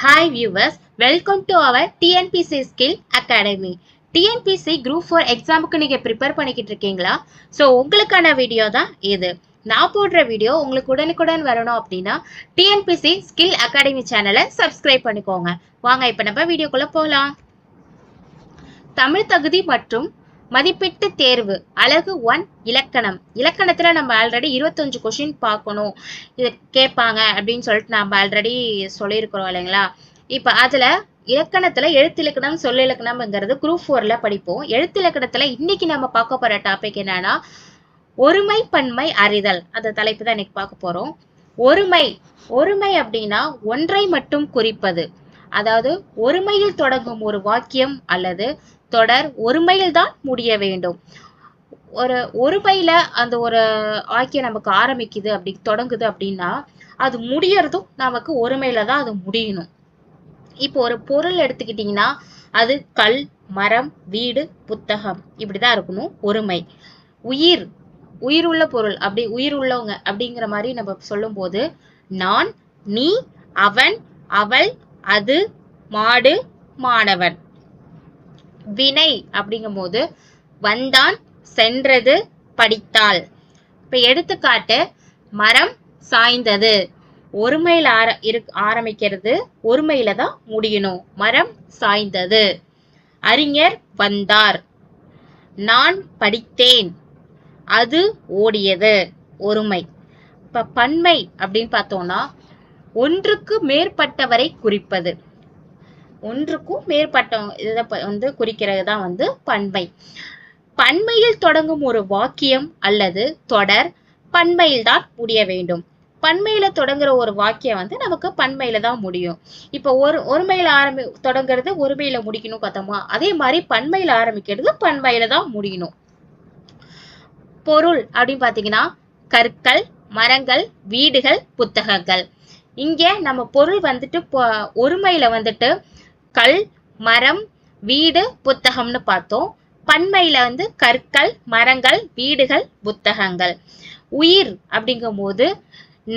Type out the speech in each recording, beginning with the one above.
Hi viewers welcome to our TNPSC skill academy TNPSC group four எக்ஸாமுக்கு நீங்கள் prepare பண்ணிக்கிட்டு இருக்கீங்களா? ஸோ உங்களுக்கான வீடியோ தான் இது. நான் போடுற வீடியோ உங்களுக்கு உடனுக்குடன் வரணும் அப்படின்னா டிஎன்பிசி ஸ்கில் அகாடமி சேனலை சப்ஸ்கிரைப் பண்ணிக்கோங்க. வாங்க இப்போ நம்ம வீடியோக்குள்ளே போகலாம் தமிழ் தகுதி மற்றும் மதிப்பீட்டு தேர்வு. அழகு ஒன் இலக்கணம். இலக்கணத்தில் நம்ம ஆல்ரெடி இருபத்தஞ்சு கொஷின் பார்க்கணும். இது கேட்பாங்க அப்படின்னு சொல்லிட்டு நம்ம ஆல்ரெடி சொல்லியிருக்கிறோம் இல்லைங்களா? இப்போ அதில் இலக்கணத்துல எழுத்திலக்கணம் சொல்லிலக்கணம்ங்கிறது குரூப் ஃபோர்ல படிப்போம். எழுத்திலக்கணத்துல இன்னைக்கு நம்ம பார்க்க போற டாபிக் என்னன்னா ஒருமை பன்மை அறிதல். அந்த தலைப்பு தான் இன்னைக்கு பார்க்க போறோம். ஒருமை. ஒருமை அப்படின்னா ஒன்றை மட்டும் குறிப்பது. அதாவது ஒருமையில் தொடங்கும் ஒரு வாக்கியம் அல்லது தொடர் ஒருமையில் தான் முடிய வேண்டும். ஒரு ஒருமையில அந்த ஒரு வாக்கியம் நமக்கு ஆரம்பிக்குது அப்படி தொடங்குது அப்படின்னா அது முடியறதும் நமக்கு ஒருமையில தான் அது முடியணும். இப்போ ஒரு பொருள் எடுத்துக்கிட்டிங்கன்னா அது கல் மரம் வீடு புத்தகம் இப்படிதான் இருக்கணும் ஒருமை உயிர் உயிர் உள்ள பொருள் அப்படி உயிர் உள்ளவங்க அப்படிங்கிற மாதிரி நம்ம சொல்லும்போது நான் நீ அவன் அவள் அது மாடு மாணவன். வினை அப்படிங்கும்போது வந்தான் சென்றது படித்தாள். இப்ப எடுத்துக்காட்டு மரம் சாய்ந்தது. ஒருமையில் ஆர இரு ஆரம்பிக்கிறது ஒருமையில தான் முடியணும். மரம் சாய்ந்தது. அறிஞர் வந்தார். நான் படித்தேன். அது ஓடியது. ஒருமை. இப்ப பன்மை அப்படின்னு பார்த்தோம்னா ஒன்றுக்கு மேற்பட்டவரை குறிப்பது. ஒன்றுக்கும் மேற்பட்ட இதை வந்து குறிக்கிறது தான் வந்து பன்மை பன்மையில் தொடங்கும் ஒரு வாக்கியம் அல்லது தொடர் பன்மையில் தான் முடிய வேண்டும். பன்மையில தொடங்குற ஒரு வாக்கியம் வந்து நமக்கு பன்மையில தான் முடியும். இப்போ ஒரு ஒருமையில ஆரம்பி தொடங்குறது ஒருமையில முடிக்கணும் பார்த்தோமா? அதே மாதிரி பன்மையில ஆரம்பிக்கிறது பன்மையில தான் முடியணும். பொருள் அப்படின்னு பாத்தீங்கன்னா கற்கள் மரங்கள் வீடுகள் புத்தகங்கள். இங்கே நம்ம பொருள் வந்துட்டு ஒருமையில் வந்துட்டு கல் மரம் வீடு புத்தகம்னு பார்த்தோம். பன்மையில வந்து கற்கள் மரங்கள் வீடுகள் புத்தகங்கள். உயிர் அப்படிங்கும் போது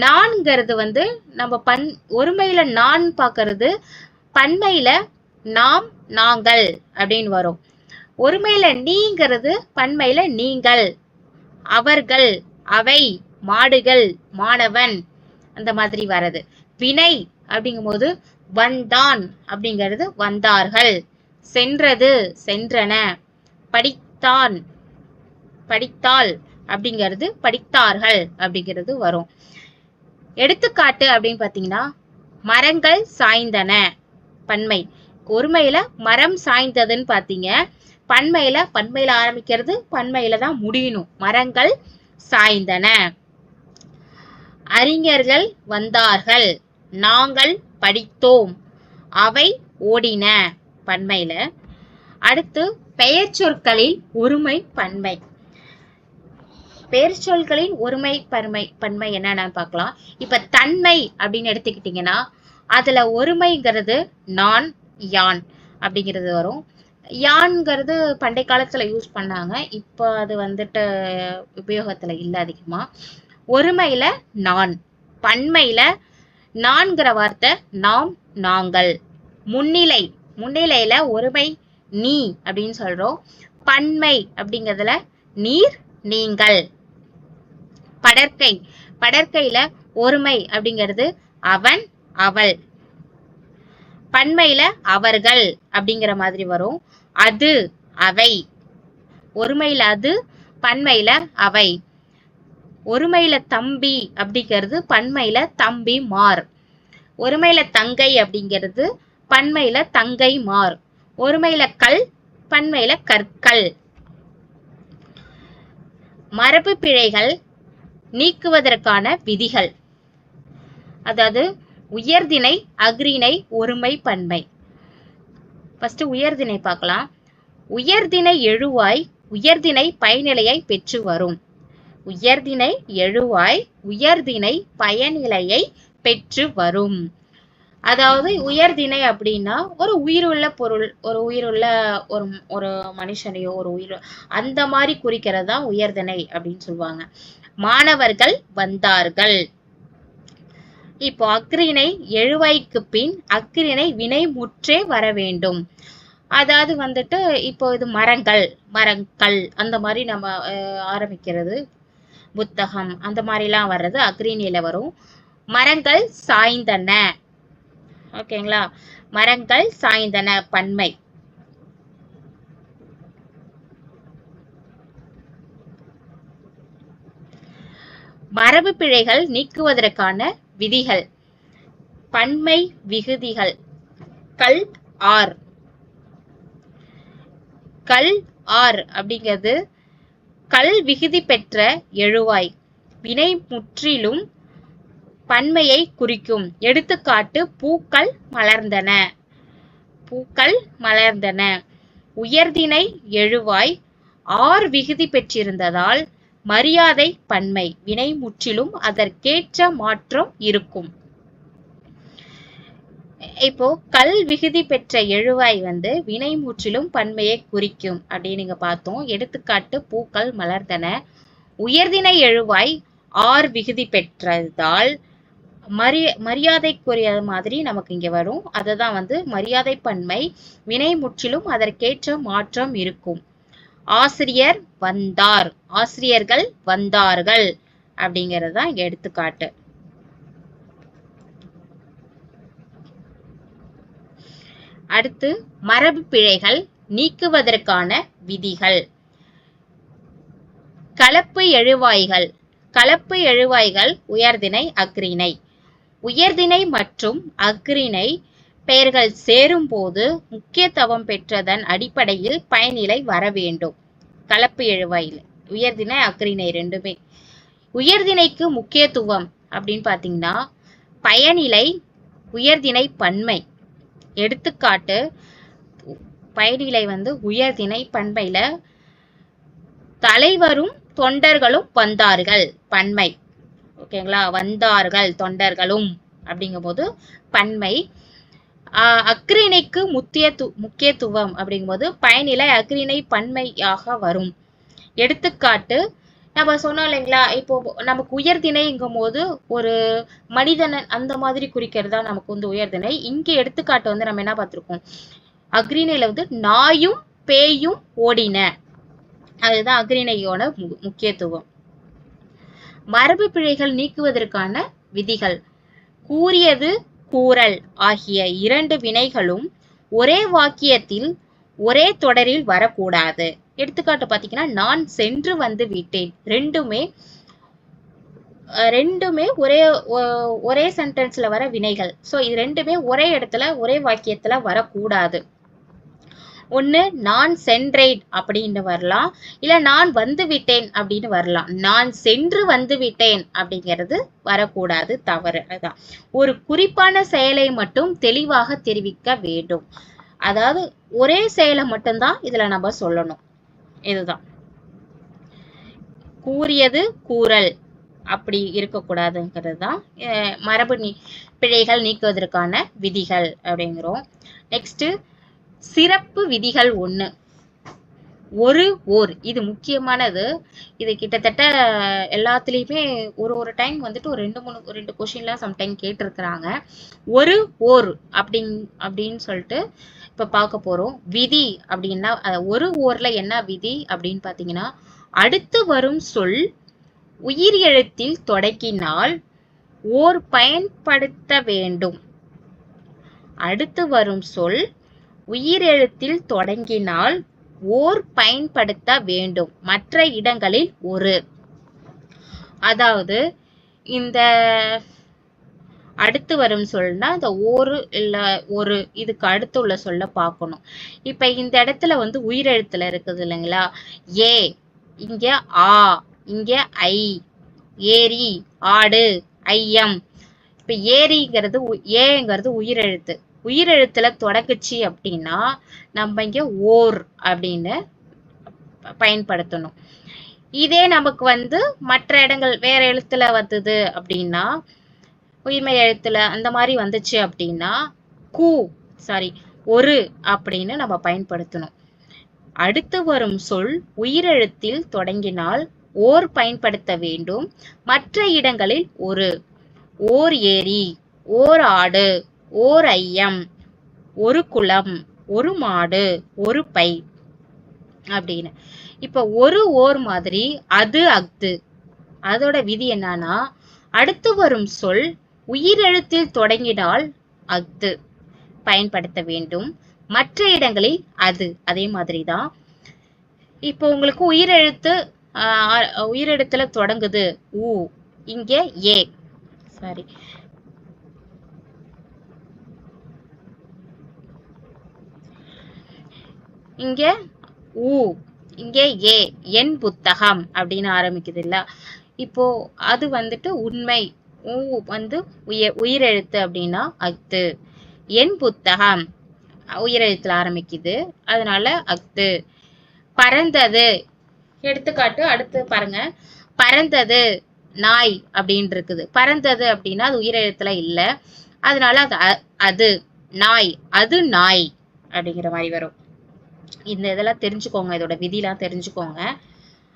நான்கிறது வந்து நம்ம பன் ஒருமையில நான் பார்க்கறது பன்மையில நாம் நாங்கள் அப்படின்னு வரும். ஒருமையில நீங்கிறது பன்மையில நீங்கள். அவர்கள் அவை மாடுகள் மாணவன். அந்த மாதிரி வர்றது வினை அப்படிங்கும்போது வந்தான் அப்படிங்கிறது வந்தார்கள். சென்றது சென்றன. படித்தான் படித்தாள் அப்படிங்கிறது படித்தார்கள் அப்படிங்கிறது வரும். எடுத்துக்காட்டு அப்படின்னு பார்த்தீங்கன்னா மரங்கள் சாய்ந்தன. பன்மை. ஒருமையில மரம் சாய்ந்ததுன்னு பார்த்தீங்க. பன்மையில பன்மையில ஆரம்பிக்கிறது பன்மையில தான் முடியணும். மரங்கள் சாய்ந்தன. அறிஞர்கள் வந்தார்கள். நாங்கள் படித்தோம். அவை ஓடின பன்மையில அடுத்து பெயர் சொற்களில் ஒருமை பன்மை பெயர் சொற்களின் ஒருமை பன்மை பன்மை என்னன்னு பார்க்கலாம். இப்ப தன்மை அப்படின்னு எடுத்துக்கிட்டீங்கன்னா அதுல ஒருமைங்கிறது நான் யான் அப்படிங்கிறது வரும். யான்ங்கிறது பண்டை காலத்துல யூஸ் பண்ணாங்க. இப்போ அது வந்துட்டு உபயோகத்துல இல்லை அதிகமா. ஒருமையில நான் பன்மையில நான்கிற வார்த்தை நாம் நாங்கள். முன்னிலை முன்னிலையில ஒருமை நீ அப்படின்னு சொல்றோம். பன்மை அப்படிங்கிறதுல நீர் நீங்கள். படற்கை படற்கையில ஒருமை அப்படிங்கிறது அவன் அவள். பன்மையில அவர்கள் அப்படிங்கிற மாதிரி வரும். அது அவை. ஒருமையில அது பன்மையில அவை. ஒருமையில தம்பி அப்படிங்கிறது பன்மையில தம்பி மார். ஒருமையில தங்கை அப்படிங்கிறது பன்மையில தங்கை மார். ஒருமையில கல் பன்மையில கற்கள் மரபு பிழைகள் நீக்குவதற்கான விதிகள். அதாவது உயர்திணை அக்ரிணை ஒருமை பன்மை. ஃபர்ஸ்ட் உயர்திணை பார்க்கலாம். உயர்திணை எழுவாய் உயர்திணை பயனிலையை பெற்று வரும். உயர்தினை எழுவாய் உயர்தினை பயனிலையை பெற்று வரும். அதாவது உயர்தினை அப்படின்னா ஒரு உயிருள்ள பொருள் ஒரு உயிருள்ள ஒரு ஒரு மனுஷனையோ ஒரு உயிர் அந்த மாதிரி குறிக்கிறது தான் உயர்தினை அப்படின்னு சொல்லுவாங்க. மாணவர்கள் வந்தார்கள். இப்போ அக்ரிணை எழுவைக்கு பின் அக்ரிணை வினை முற்றே வர வேண்டும். அதாவது வந்துட்டு இப்போ இது மரங்கள் மரங்கள் அந்த மாதிரி நம்ம அஹ், ஆரம்பிக்கிறது. புத்தகம் அந்த மாதிரிலாம் வர்றது அக்ரிணியில வரும். மரங்கள் சாய்ந்தன. ஓகேங்களா? மரங்கள் சாய்ந்தன பன்மை. மரபு பிழைகள் நீக்குவதற்கான விதிகள். பன்மை விகுதிகள். கல் ஆர். கல் ஆர் அப்படிங்கிறது கல் விகுதி பெற்ற எழுவாய். வினை முற்றிலும் பன்மையை குறிக்கும். எடுத்துக்காட்டு பூக்கள் மலர்ந்தன. பூக்கள் மலர்ந்தன. உயர்திணை எழுவாய் ஆர் விகுதி பெற்றிருந்ததால் மரியாதை பன்மை. வினை முற்றிலும் அதற்கேற்ற மாற்றம் இருக்கும். இப்போ கல் விகுதி பெற்ற எழுவாய் வந்து வினை முற்றிலும் பன்மையை குறிக்கும் அப்படின்னு நீங்க பார்த்தோம். எடுத்துக்காட்டு பூக்கள் மலர்ந்தன. உயர்தின எழுவாய் ஆர் விகுதி பெற்றதால் மரி மரியாதைக்குரிய மாதிரி நமக்கு இங்க வரும். அதுதான் வந்து மரியாதை பன்மை வினை முற்றிலும் அதற்கேற்ற மாற்றம் இருக்கும். ஆசிரியர் வந்தார். ஆசிரியர்கள் வந்தார்கள் அப்படிங்கிறது தான் இங்க எடுத்துக்காட்டு. அடுத்து மரபு பிழைகள் நீக்குவதற்கான விதிகள். கலப்பு எழுவாய்கள். கலப்பு எழுவாய்கள் உயர்திணை அக்ரிணை உயர்திணை மற்றும் அக்ரிணை பெயர்கள் சேரும்போது முக்கியத்துவம் பெற்றதன் அடிப்படையில் பயனிலை வர வேண்டும். கலப்பு எழுவாயில் உயர்திணை அக்ரிணை ரெண்டுமே. உயர்திணைக்கு முக்கியத்துவம் அப்படின்னு பார்த்தீங்கன்னா பயனிலை உயர்திணை பன்மை. எடுத்துக்காட்டு பயிரிலை வந்து உயர்திணை பன்மையில தலைவரும் தொண்டர்களும் வந்தார்கள். பன்மை ஓகேங்களா? வந்தார்கள் தொண்டர்களும் அப்படிங்கும்போது பன்மை அக்ரிணைக்கு முக்கியத்து முக்கியத்துவம் அப்படிங்கும்போது பயனிலை அக்ரிணை பன்மையாக வரும். எடுத்துக்காட்டு நம்ம சொன்னோம் இல்லைங்களா? இப்போ நமக்கு உயர்திணைங்கும் போது ஒரு மனிதன் அந்த மாதிரி குறிக்கிறதா நமக்கு வந்து உயர்திணை இங்கே எடுத்துக்காட்டு வந்து நம்ம என்ன பார்த்துருக்கோம்? அக்ரிணையில வந்து நாயும் பேயும் ஓடின. அதுதான் அக்ரிணையோட மு- முக்கியத்துவம். மரபு பிழைகள் நீக்குவதற்கான விதிகள். கூறியது கூறல் ஆகிய இரண்டு வினைகளும் ஒரே வாக்கியத்தில் ஒரே தொடரில் வரக்கூடாது. எடுத்துக்காட்டு பார்த்தீங்கன்னா நான் சென்று வந்து விட்டேன். ரெண்டுமே ரெண்டுமே ஒரே ஒரே சென்டென்ஸ்ல வர வினைகள். ஸோ இது ரெண்டுமே ஒரே இடத்துல ஒரே வாக்கியத்துல வரக்கூடாது. ஒன்று நான் சென்றேன் அப்படின்னு வரலாம். இல்லை நான் வந்து விட்டேன் அப்படின்னு வரலாம். நான் சென்று வந்து விட்டேன் அப்படிங்கிறது வரக்கூடாது தவறு. அதான். ஒரு குறிப்பான செயலை மட்டும் தெளிவாக தெரிவிக்க வேண்டும். அதாவது ஒரே செயலை மட்டும்தான் இதில் நம்ம சொல்லணும். இதுதான். கூறியது கூறல். அப்படி இருக்கக்கூடாதுங்கிறது தான் மரபு நீ பிழைகள் நீக்குவதற்கான விதிகள் அப்படிங்கிறோம். நெக்ஸ்ட் சிறப்பு விதிகள் ஒன்று ஒரு ஓர். இது முக்கியமானது. இது கிட்டத்தட்ட எல்லாத்துலேயுமே ஒரு ஒரு டைம் வந்துட்டு ஒரு ரெண்டு மூணு ரெண்டு கொஷின்லாம் சம்டைம் கேட்டிருக்கிறாங்க. ஒரு ஓர் அப்படிங் அப்படின்னு சொல்லிட்டு இப்போ பார்க்க போறோம். விதி அப்படின்னா ஒரு ஓர்ல என்ன விதி அப்படின்னு பார்த்தீங்கன்னா அடுத்து வரும் சொல் உயிர் எழுத்தில் தொடங்கினால் ஓர் பயன்படுத்த வேண்டும். அடுத்து வரும் சொல் உயிர் எழுத்தில் தொடங்கினால் ஓர் பயன்படுத்த வேண்டும். மற்ற இடங்களில் ஒரு. அதாவது இந்த அடுத்து வரும் சொல்னா இந்த ஒரு இல்ல ஒரு. இதுக்கு அடுத்து உள்ள சொல்ல பார்க்கணும். இப்ப இந்த இடத்துல வந்து உயிரெழுத்துல இருக்குது இல்லைங்களா? ஏ இங்க ஆ இங்க ஐ. ஏரி ஆடு ஐயம். இப்ப ஏரிங்கிறது உ- ஏங்கிறது உயிரெழுத்து. உயிரெழுத்துல தொடக்குச்சி அப்படின்னா நம்ம இங்க ஓர் அப்படின்னு பயன்படுத்தணும். இதே நமக்கு வந்து மற்ற இடங்கள் வேற எழுத்துல வந்தது அப்படின்னா உயிர்மை எழுத்துல அந்த மாதிரி வந்துச்சு அப்படின்னா கூ சாரி ஒரு அப்படின்னு நம்ம பயன்படுத்தணும். அடுத்து வரும் சொல் உயிரெழுத்தில் தொடங்கினால் ஓர் பயன்படுத்த வேண்டும். மற்ற இடங்களில் ஒரு ஓர் ஏரி ஓர் ஆடு ஓர் ஐயம் ஒரு குளம் ஒரு மாடு ஒரு பை அப்படின்னு. இப்ப ஒரு ஓர் மாதிரி அது அஃது. அதோட விதி என்னன்னா அடுத்து வரும் சொல் உயிரெழுத்தில் தொடங்கினால் அஃது. பயன்படுத்த வேண்டும். மற்ற இடங்களில் அது அதே மாதிரி தான். இப்போ உங்களுக்கு உயிரெழுத்து உயிரெழுத்துல தொடங்குது ஊ. இங்கே ஏ. சாரி. இங்க ஊ இங்கே ஏ என் புத்தகம் அப்படின்னு ஆரம்பிக்குது இல்ல. இப்போ அது வந்துட்டு உண்மை. ஊ வந்து உயிர் உயிரெழுத்து அப்படின்னா அஃது. என் புத்தகம் உயிரெழுத்துல ஆரம்பிக்குது. அதனால அஃது. பறந்தது. எடுத்துக்காட்டு அடுத்து பாருங்க. பறந்தது நாய் அப்படின்னு இருக்குது பறந்தது அப்படின்னா அது உயிரெழுத்துல இல்ல. அதனால அது அ- அது நாய். அது நாய் அப்படிங்கிற மாதிரி வரும். இந்த இதெல்லாம் தெரிஞ்சுக்கோங்க இதோட விதிலாம் தெரிஞ்சுக்கோங்க.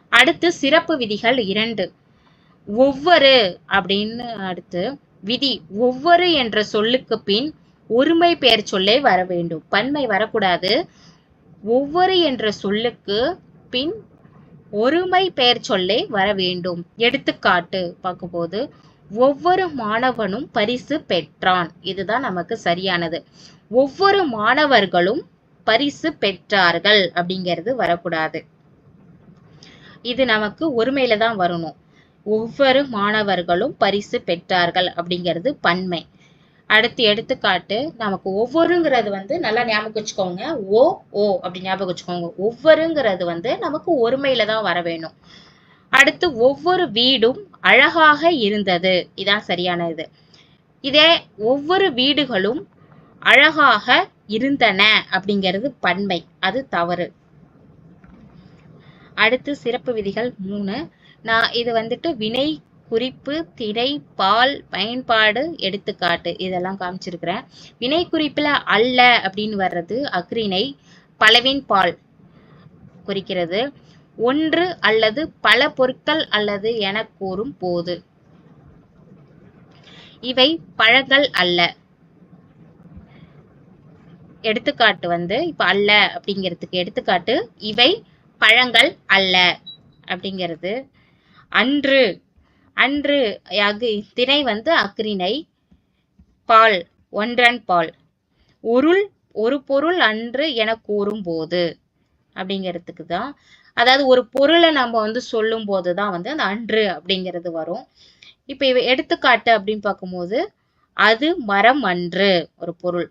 அடுத்து சிறப்பு விதிகள் இரண்டு. ஒவ்வொரு அப்படின்னு அடுத்து விதி ஒவ்வொரு என்ற சொல்லுக்கு பின் ஒருமை பெயர் சொல்லே வர வேண்டும். பன்மை வரக்கூடாது. ஒவ்வொரு என்ற சொல்லுக்கு பின் ஒருமை பெயர் சொல்லே வர வேண்டும். எடுத்துக்காட்டு பார்க்கும்போது ஒவ்வொரு மாணவனும் பரிசு பெற்றான். இதுதான் நமக்கு சரியானது. ஒவ்வொரு மாணவர்களும் பரிசு பெற்றார்கள் அப்படிங்கிறது வரக்கூடாது. இது நமக்கு ஒருமையில தான் வரணும். ஒவ்வொரு மாணவர்களும் பரிசு பெற்றார்கள் அப்படிங்கிறது பன்மை. அடுத்து எடுத்துக்காட்டு நமக்கு ஒவ்வொருங்கிறது வந்து நல்லா ஞாபகம் வச்சுக்கோங்க. ஓ ஓ அப்படி ஞாபகம் வச்சுக்கோங்க. ஒவ்வொருங்கிறது வந்து நமக்கு ஒருமையில தான் வர வேணும். அடுத்து ஒவ்வொரு வீடும் அழகாக இருந்தது. இதான் சரியான இது. இதே ஒவ்வொரு வீடுகளும் அழகாக இருந்தன அப்படிங்கிறது பன்மை அது தவறு. அடுத்து சிறப்பு விதிகள் மூணு. நான் இது வந்துட்டு வினை குறிப்பு திணை பால் பயன்பாடு எடுத்துக்காட்டு. இதெல்லாம் காமிச்சிருக்கிறேன். வினை குறிப்புல அல்ல அப்படின்னு வர்றது அக்ரிணை பலவின் பால் குறிக்கிறது. ஒன்று அல்லது பல பொருட்கள் அல்லது என கூறும் போது. இவை பழங்கள் அல்ல. எடுத்துக்காட்டு வந்து இப்ப அல்ல அப்படிங்கிறதுக்கு எடுத்துக்காட்டு இவை பழங்கள் அல்ல அப்படிங்கிறது. அன்று அன்று அகு திணை வந்து அக்ரிணை பால் ஒன்றன் பால். உருள் ஒரு பொருள் அன்று என கூறும்போது அப்படிங்கிறதுக்கு தான். அதாவது ஒரு பொருளை நம்ம வந்து சொல்லும் போது தான் வந்து அந்த அன்று அப்படிங்கிறது வரும். இப்போ இவ எடுத்துக்காட்டு அப்படின்னு பார்க்கும்போது அது மரம் அன்று ஒரு பொருள்.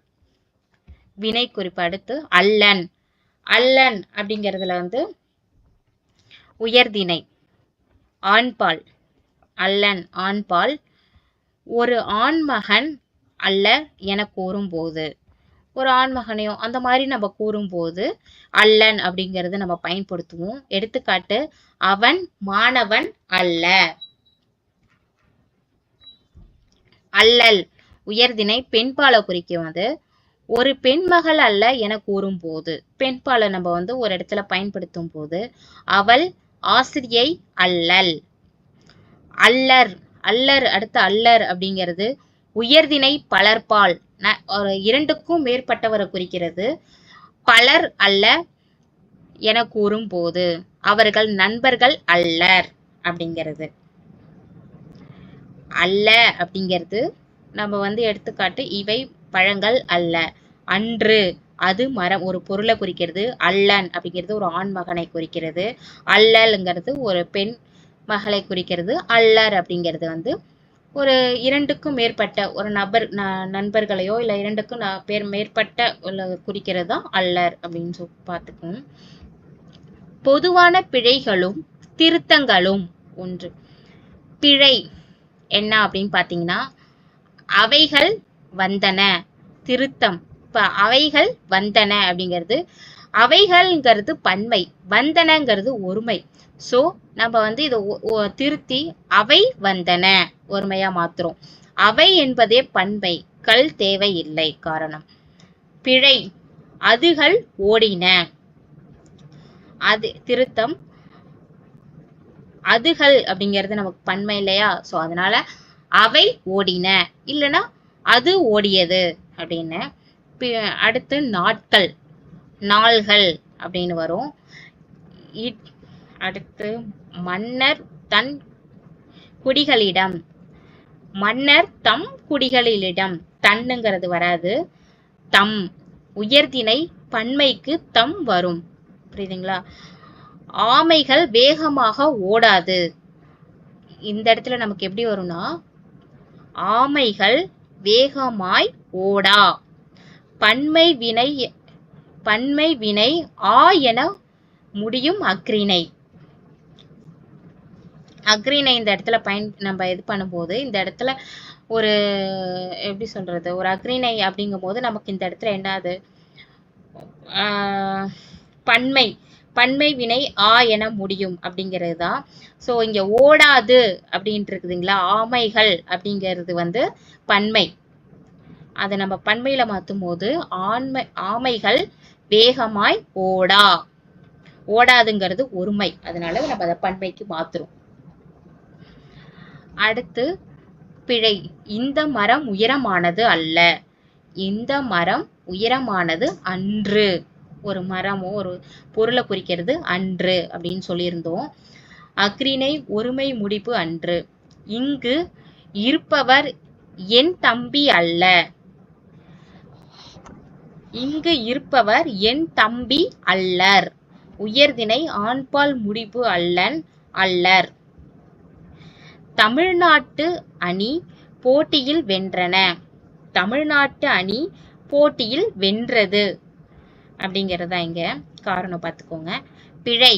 வினை குறிப்பு அடுத்து அல்லன். அல்லன் அப்படிங்கிறதுல வந்து உயர்திணை ஆண்பால். அல்லன் ஆண்பால். ஒரு ஆண்மகன் அல்ல என கூறும்போது ஒரு ஆண்மகனையோ அந்த மாதிரி நம்ம கூறும்போது அல்லன் அப்படிங்கிறது நம்ம பயன்படுத்துவோம். எடுத்துக்காட்டு அவன் மாணவன் அல்ல. அல்லல் உயர்திணை பெண்பாலை குறிக்கும் அது. ஒரு பெண்மகள் அல்ல என கூறும்போது பெண்பாலை நம்ம வந்து ஒரு இடத்துல பயன்படுத்தும் போது அவள் ஆசிரியை அல்லல். அல்லர் அல்லர் அடுத்து அல்லர் அப்படிங்கிறது உயர்திணை பலர்பால் ந- ஒரு இரண்டுக்கும் மேற்பட்டவரை குறிக்கிறது. பலர் அல்ல என கூறும்போது அவர்கள் நண்பர்கள் அல்லர் அப்படிங்கிறது. அல்ல அப்படிங்கிறது நம்ம வந்து எடுத்துக்காட்டு இவை பழங்கள் அல்ல. அன்று அது மரம் ஒரு பொருளை குறிக்கிறது அல்லன் அப்படிங்கிறது ஒரு ஆண் மகனை குறிக்கிறது. அல்லல்ங்கிறது ஒரு பெண் மகளை குறிக்கிறது. அல்லர் அப்படிங்கிறது வந்து ஒரு இரண்டுக்கும் மேற்பட்ட ஒரு நபர் ந- நண்பர்களையோ இல்லை இரண்டுக்கும் பேர் மேற்பட்ட குறிக்கிறது தான் அல்லர் அப்படின்னு சொல்லி பார்த்துக்கணும் பொதுவான பிழைகளும் திருத்தங்களும் ஒன்று. பிழை என்ன அப்படின்னு பார்த்தீங்கன்னா அவைகள் வந்தன. திருத்தம். இப்ப அவைகள் வந்தன அப்படிங்கிறது. அவைகள்ங்கிறது பன்மை. வந்தனங்கிறது ஒருமை. சோ நம்ம வந்து இதை ஒ- திருத்தி அவை வந்தன. ஒருமையா மாத்துறோம். அவை என்பதே பன்மை. கல் தேவையில்லை காரணம். பிழை. அதுகள் ஓடின. அது திருத்தம். அதுகள் அப்படிங்கிறது நமக்கு பன்மை இல்லையா? சோ அதனால அவை ஓடின. இல்லைன்னா அது ஓடியது அப்படின்னு. பி- அடுத்து நாட்கள் நாள்கள் அப்படின்னு வரும். அடுத்து மன்னர் தன் குடிகளிடம். மன்னர் தம் குடிகளிடம் தன்னுங்கிறது வராது. தம் உயர்திணை பன்மைக்கு தம் வரும். புரியுதுங்களா? ஆமைகள் வேகமாக ஓடாது. இந்த இடத்துல நமக்கு எப்படி வரும்னா ஆமைகள் வேகமாய் ஓடா. பன்மை வினை பன்மை வினை ஆ என முடியும் அக்ரிணை அக்ரிணை இந்த இடத்துல பயன் நம்ம இது பண்ணும்போது இந்த இடத்துல ஒரு எப்படி சொல்றது ஒரு அக்ரிணை அப்படிங்கும் போது நமக்கு இந்த இடத்துல என்னது? ஆஹ் பன்மை. பன்மை வினை ஆ என முடியும் அப்படிங்கிறது தான் ஸோ இங்கே ஓடாது அப்படின்ட்டு இருக்குதுங்களா ஆமைகள் அப்படிங்கிறது வந்து பன்மை. அதை நம்ம பன்மையில் மாற்றும் போது ஆண்மை ஆமைகள் வேகமாய் ஓடா. ஓடாதுங்கிறது ஒருமை. அதனால நம்ம அதை பன்மைக்கு மாத்துறோம். அடுத்து பிழை. இந்த மரம் உயரமானது அல்ல. இந்த மரம் உயரமானது அன்று. ஒரு மரமோ ஒரு பொருளை குறிக்கிறது அன்று அப்படின்னு சொல்லியிருந்தோம். அக்ரிணை ஒருமை முடிப்பு அன்று. இங்கு இருப்பவர் என் தம்பி அல்ல. இங்கு இருப்பவர் என் தம்பி அல்லர். உயர்திணை ஆண்பால் முடிப்பு அல்லன் அல்லர். தமிழ்நாட்டு அணி போட்டியில் வென்றன. தமிழ்நாட்டு அணி போட்டியில் வென்றது. அப்படிங்கிறது தான் இங்க காரணம் பார்த்துக்கோங்க பிழை.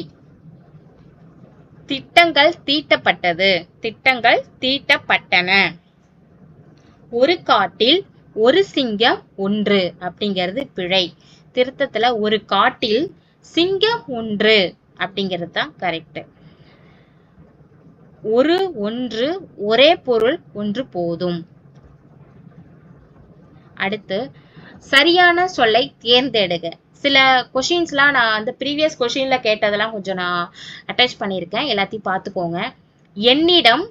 திட்டங்கள் தீட்டப்பட்டது. திட்டங்கள் தீட்டப்பட்டன. ஒரு காட்டில் ஒரு சிங்கம் ஒன்று அப்படிங்கிறது பிழை. திருத்தத்துல ஒரு காட்டில் சிங்கம் ஒன்று அப்படிங்கிறது தான் கரெக்ட் ஒரு ஒன்று ஒரே பொருள் ஒன்று போதும். அடுத்து சரியான சொல்லை தேர்ந்தெடுக. சில கொஷின்ஸ்லாம் நான் அந்த ப்ரீவியஸ் கொஷின்ல கேட்டதெல்லாம் கொஞ்சம் நான் அட்டாச் பண்ணியிருக்கேன். எல்லாத்தையும் பார்த்துக்கோங்க. என்னிடம்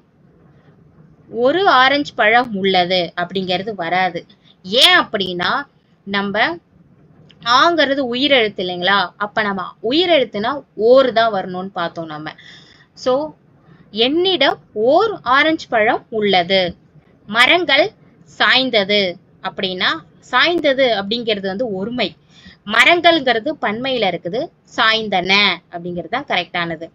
ஒரு ஆரஞ்சு பழம் உள்ளது அப்படிங்கிறது வராது. ஏன் அப்படின்னா நம்ம ஆங்கிறது உயிரெழுத்து இல்லைங்களா? அப்ப நம்ம உயிரெழுத்துனா ஓர் தான் வரணும்னு பார்த்தோம் நம்ம சோ என்னிடம் ஓர் ஆரஞ்சு பழம் உள்ளது. மரங்கள் சாய்ந்தது அப்படின்னா சாய்ந்தது அப்படிங்கிறது வந்து ஒருமை. மரங்கள்ங்கிறது பன்மையில இருக்குது சாய்ந்தன அப்படிங்கிறது தான் கரெக்டானது.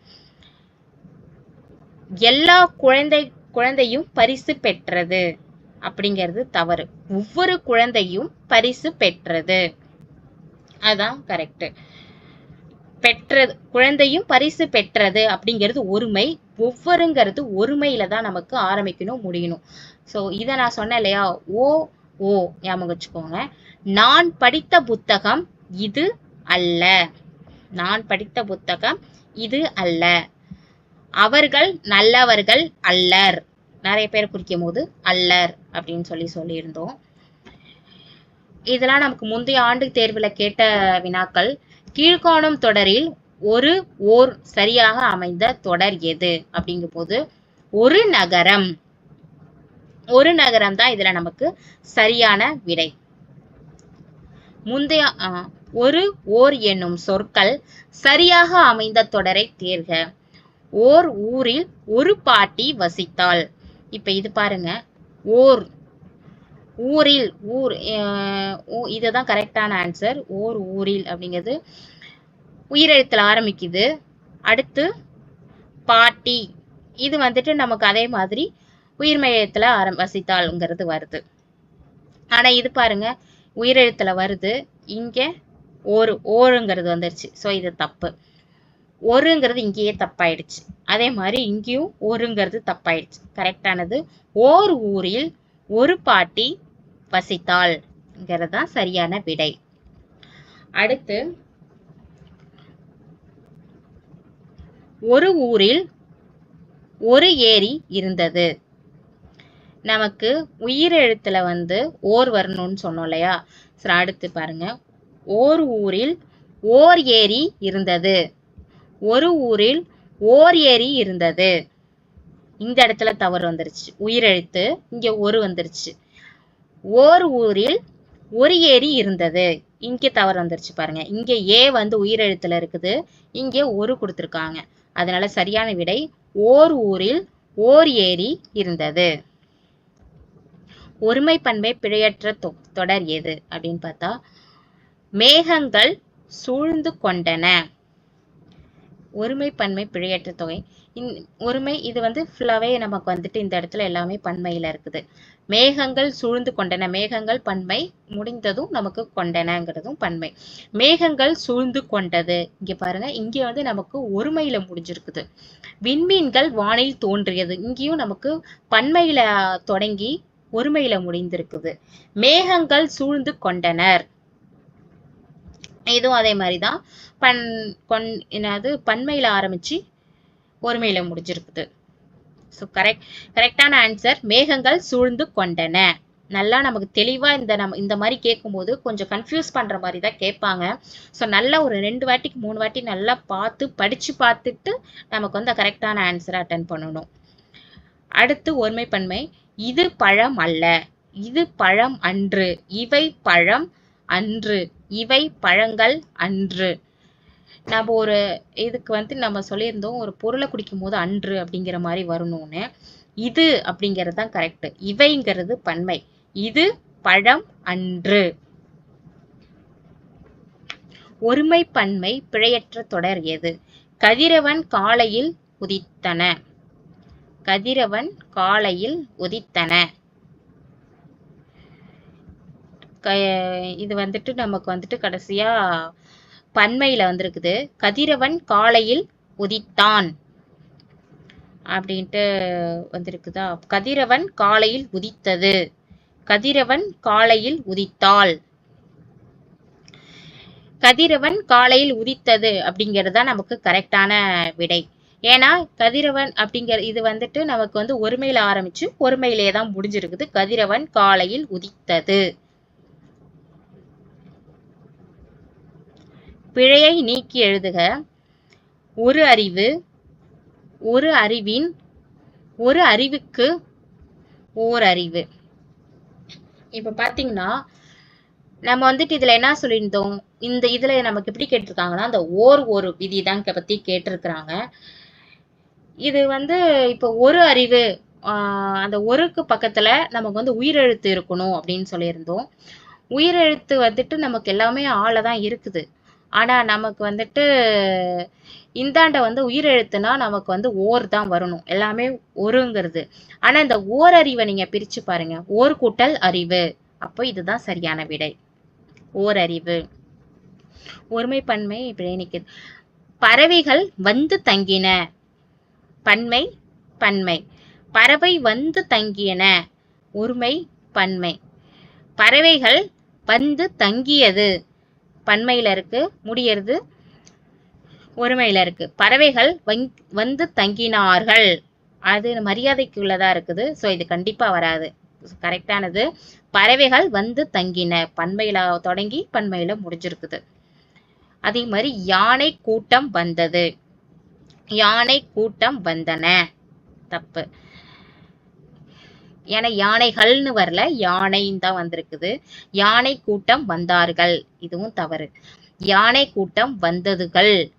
எல்லா குழந்தை குழந்தையும் பரிசு பெற்றது அப்படிங்கிறது தவறு. ஒவ்வொரு குழந்தையும் பரிசு பெற்றது. அதுதான் கரெக்ட் பெற்றது குழந்தையும் பரிசு பெற்றது அப்படிங்கிறது ஒருமை ஒவ்வொருங்கிறது ஒருமையில தான் நமக்கு ஆரம்பிக்கணும் முடியணும். சோ இதை நான் சொன்னேன் இல்லையா? ஓ ஓ ஞாபகம் வச்சுக்கோங்க. நான் படித்த புத்தகம் இது அல்ல. நான் படித்த புத்தகம் இது அல்ல. அவர்கள் நல்லவர்கள் அல்லர். நிறைய பேர் குறிக்கும் போது அல்லர் அப்படின்னு சொல்லி சொல்லியிருந்தோம். இதெல்லாம் நமக்கு முந்தைய ஆண்டு தேர்வில் கேட்ட வினாக்கள். கீழ்காணும் தொடரில் ஒரு ஓர் சரியாக அமைந்த தொடர் எது? அப்படிங்கும் போது ஒரு நகரம். ஒரு நகரம் தான் இதுல நமக்கு சரியான விடை. முந்தைய ஒரு ஓர் என்னும் சொற்கள் சரியாக அமைந்த தொடரை தேர்க. ஓர் ஊரில் ஒரு பாட்டி வசித்தாள். இப்ப இது பாருங்க. ஓர் ஊரில் ஊர் இதுதான் கரெக்டான ஆன்சர் ஓர் ஊரில் அப்படிங்கிறது உயிரெழுத்துல ஆரம்பிக்குது. அடுத்து பாட்டி. இது வந்துட்டு நமக்கு அதே மாதிரி உயிர்மெழுத்துல ஆரம் வசித்தாள்ங்கிறது வருது. ஆனா இது பாருங்க. உயிரெழுத்துல வருது. இங்க ஒரு ஓருங்கிறது வந்துருச்சு. ஸோ இது தப்பு. ஒருங்கிறது இங்கேயே தப்பாயிடுச்சு. அதே மாதிரி இங்கேயும் ஒருங்கிறது தப்பாயிடுச்சு. கரெக்டானது ஓர் ஊரில் ஒரு பாட்டி வசித்தாள்ங்கிறது தான் சரியான விடை. அடுத்து ஒரு ஊரில் ஒரு ஏரி இருந்தது. நமக்கு உயிரெழுத்துல வந்து ஓர் வரணும்னு சொன்னோம் இல்லையா? சரி அடுத்து பாருங்க. ஓர் ஊரில் ஓர் ஏரி இருந்தது. ஒரு ஊரில் ஓர் ஏரி இருந்தது. இந்த இடத்துல தவறு வந்துருச்சு. உயிரெழுத்து இங்க ஒரு வந்துருச்சு. ஓர் ஊரில் ஒரு ஏரி இருந்தது. இங்கே தவறு வந்துருச்சு பாருங்க. இங்க ஏ வந்து உயிரெழுத்துல இருக்குது. இங்க ஒரு கொடுத்துருக்காங்க. அதனால சரியான விடை ஓர் ஊரில் ஓர் ஏரி இருந்தது. ஒருமை பண்பை பிழையற்ற தொ- தொடர் எது அப்படின்னு பார்த்தா மேகங்கள் சூழ்ந்து கொண்டன. ஒருமை பன்மை பிழையற்ற தொகை. இந்- ஒருமை இது வந்து ஃபுல்லாவே நமக்கு வந்துட்டு இந்த இடத்துல எல்லாமே பன்மையில இருக்குது. மேகங்கள் சூழ்ந்து கொண்டன. மேகங்கள் பன்மை முடிந்ததும் நமக்கு கொண்டனங்கிறதும் பன்மை. மேகங்கள் சூழ்ந்து கொண்டது. இங்க பாருங்க இங்க வந்து நமக்கு ஒருமையில முடிஞ்சிருக்குது. விண்மீன்கள் வானில் தோன்றியது. இங்கேயும் நமக்கு பன்மையில தொடங்கி ஒருமையில முடிந்திருக்குது. மேகங்கள் சூழ்ந்து கொண்டனர். இதுவும் அதே மாதிரி தான் பன் கொன் என்னது பன்மையில் ஆரம்பித்து ஒருமையில் முடிஞ்சிருக்குது. ஸோ கரெக்ட் கரெக்டான ஆன்சர் மேகங்கள் சூழ்ந்து கொண்டன. நல்லா நமக்கு தெளிவாக இந்த நம்ம இந்த மாதிரி கேட்கும்போது கொஞ்சம் கன்ஃபியூஸ் பண்ணுற மாதிரி தான் கேட்பாங்க. ஸோ நல்லா ஒரு ரெண்டு வாட்டிக்கு மூணு வாட்டி நல்லா பார்த்து படித்து பார்த்துட்டு நமக்கு வந்து கரெக்டான ஆன்சரை அட்டன் பண்ணணும். அடுத்து ஒருமை பன்மை இது பழம் அல்ல. இது பழம் அன்று. இவை பழம் அன்று. இவை பழங்கள் அன்று. நம்ம ஒரு இதுக்கு வந்து நம்ம சொல்லியிருந்தோம் ஒரு பொருளை குடிக்கும் போது அன்று அப்படிங்கிற மாதிரி வரணும்னு. இது அப்படிங்கிறது தான் கரெக்ட் இவைங்கிறது பன்மை. இது பழம் அன்று. ஒருமை பன்மை பிழையற்ற தொடர் எது? கதிரவன் காலையில் உதித்தன. கதிரவன் காலையில் உதித்தன. க- இது வந்துட்டு நமக்கு வந்துட்டு கடைசியா பன்மையில வந்திருக்குது. கதிரவன் காலையில் உதித்தான் அப்படின்ட்டு வந்திருக்குதா? கதிரவன் காலையில் உதித்தது. கதிரவன் காலையில் உதித்தாள். கதிரவன் காலையில் உதித்தது அப்படிங்கிறது தான் நமக்கு கரெக்டான விடை. ஏன்னா கதிரவன் அப்படிங்கிற இது வந்துட்டு நமக்கு வந்து ஒருமையில ஆரம்பிச்சு ஒருமையிலே தான் முடிஞ்சிருக்குது. கதிரவன் காலையில் உதித்தது. பிழையை நீக்கி எழுதுக. ஒரு அறிவு ஒரு அறிவின் ஒரு அறிவுக்கு ஓர் அறிவு இப்போ பார்த்தீங்கன்னா நம்ம வந்துட்டு இதில் என்ன சொல்லியிருந்தோம்? இந்த இதில் நமக்கு எப்படி கேட்டிருக்காங்கன்னா அந்த ஓர் ஒரு விதி தான் பற்றி கேட்டிருக்கிறாங்க. இது வந்து இப்போ ஒரு அறிவு அந்த ஒருக்கு பக்கத்தில் நமக்கு வந்து உயிரெழுத்து இருக்கணும் அப்படின்னு சொல்லியிருந்தோம். உயிரெழுத்து வந்துட்டு நமக்கு எல்லாமே ஆள தான் இருக்குது. ஆனால் நமக்கு வந்துட்டு இந்தாண்ட வந்து உயிரெழுத்துனா நமக்கு வந்து ஓர் தான் வரணும். எல்லாமே ஒருங்கிறது. ஆனால் இந்த ஓர் அறிவை நீங்கள் பிரித்து பாருங்க. ஓர் கூட்டல் அறிவு. அப்போ இதுதான் சரியான விடை. ஓர் அறிவு ஒருமை பன்மை இப்படி பறவைகள் வந்து தங்கின. பன்மை பன்மை. பறவை வந்து தங்கியன ஒருமை பன்மை. பறவைகள் வந்து தங்கியது. பன்மையில் இருக்குது முடியறது ஒருமையில் இருக்குது பறவைகள் வங்- வந்து தங்கினார்கள். அது மரியாதைக்குள்ளதாக இருக்குது? ஸோ இது கண்டிப்பாக வராது. கரெக்டானது பறவைகள் வந்து தங்கின பன்மையில் தொடங்கி பன்மையில் முடிஞ்சிருக்குது. அதே மாதிரி யானை கூட்டம் வந்தது. யானை கூட்டம் வந்தன. தப்பு. ஏன்னா யானைகள்னு வரல யானைன்னு தான் வந்திருக்குது. யானை கூட்டம் வந்தார்கள். இதுவும் தவறு. யானை கூட்டம் வந்ததுகள்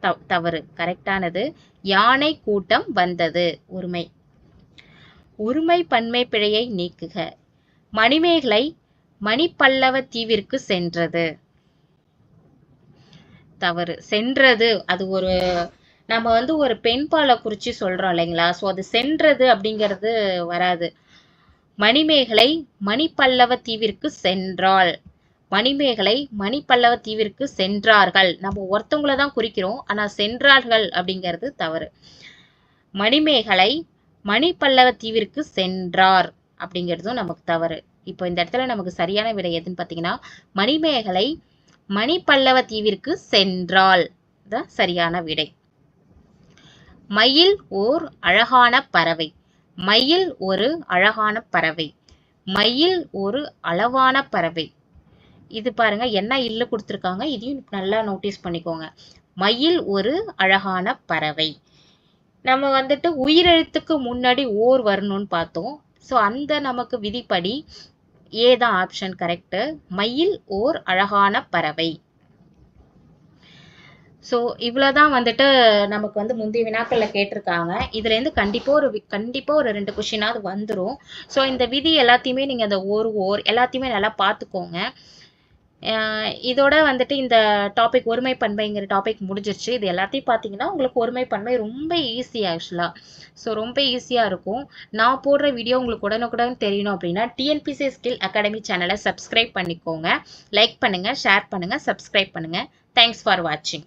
தவ- தவறு. கரெக்டானது யானை கூட்டம் வந்தது. ஒருமை ஒருமை பன்மை பிழையை நீக்குக. மணிமேகலை மணிப்பல்லவ தீவிற்கு சென்றது. தவறு. சென்றது அது ஒரு நம்ம வந்து ஒரு பெண்பாலை குறித்து சொல்கிறோம் இல்லைங்களா? ஸோ அது சென்றது அப்படிங்கிறது வராது. மணிமேகலை மணிப்பல்லவ தீவிற்கு சென்றாள். மணிமேகலை மணிப்பல்லவ தீவிற்கு சென்றார்கள். நம்ம ஒருத்தவங்கள தான் குறிக்கிறோம். ஆனால் சென்றார்கள் அப்படிங்கிறது தவறு. மணிமேகலை மணிப்பல்லவ தீவிற்கு சென்றார் அப்படிங்கிறதும் நமக்கு தவறு. இப்போ இந்த இடத்துல நமக்கு சரியான விடை எதுன்னு பார்த்தீங்கன்னா மணிமேகலை மணிப்பல்லவ தீவிற்கு சென்றாள். தான் சரியான விடை. மயில் ஓர் அழகான பறவை. மயில் ஒரு அழகான பறவை. மயில் ஒரு அளவான பறவை. இது பாருங்க என்ன இல்லு கொடுத்துருக்காங்க? இதையும் நல்லா நோட்டீஸ் பண்ணிக்கோங்க. மயில் ஒரு அழகான பறவை. நம்ம வந்துட்டு உயிரெழுத்துக்கு முன்னாடி ஓர் வரணும்னு பார்த்தோம். ஸோ அந்த நமக்கு விதிப்படி ஏ தான் ஆப்ஷன் கரெக்டு மயில் ஓர் அழகான பறவை. ஸோ இவ்வளோதான் வந்துட்டு நமக்கு வந்து முந்தைய வினாக்களில் கேட்டிருக்காங்க. இதுலேருந்து கண்டிப்பாக ஒரு வி- ஒரு ரெண்டு கொஷினாவது வந்துடும் ஸோ இந்த விதி எல்லாத்தையுமே நீங்கள் அந்த ஓர் ஓர் எல்லாத்தையுமே நல்லா பார்த்துக்கோங்க இதோட வந்துட்டு இந்த டாபிக் ஒருமை பண்பைங்கிற டாபிக் முடிஞ்சிருச்சு. இது எல்லாத்தையும் பார்த்தீங்கன்னா உங்களுக்கு ஒருமை பண்பை ரொம்ப ஈஸி ஆக்சுவலாக ஸோ ரொம்ப ஈஸியாக இருக்கும். நான் போடுற வீடியோ உங்களுக்கு உடனுக்குடன் தெரியணும் அப்படின்னா டிஎன்பிசி ஸ்கில் அகாடமி சேனலை சப்ஸ்கிரைப் பண்ணிக்கோங்க. லைக் பண்ணுங்கள் ஷேர் பண்ணுங்கள் சப்ஸ்கிரைப் பண்ணுங்கள் தேங்க்ஸ் ஃபார் வாட்சிங்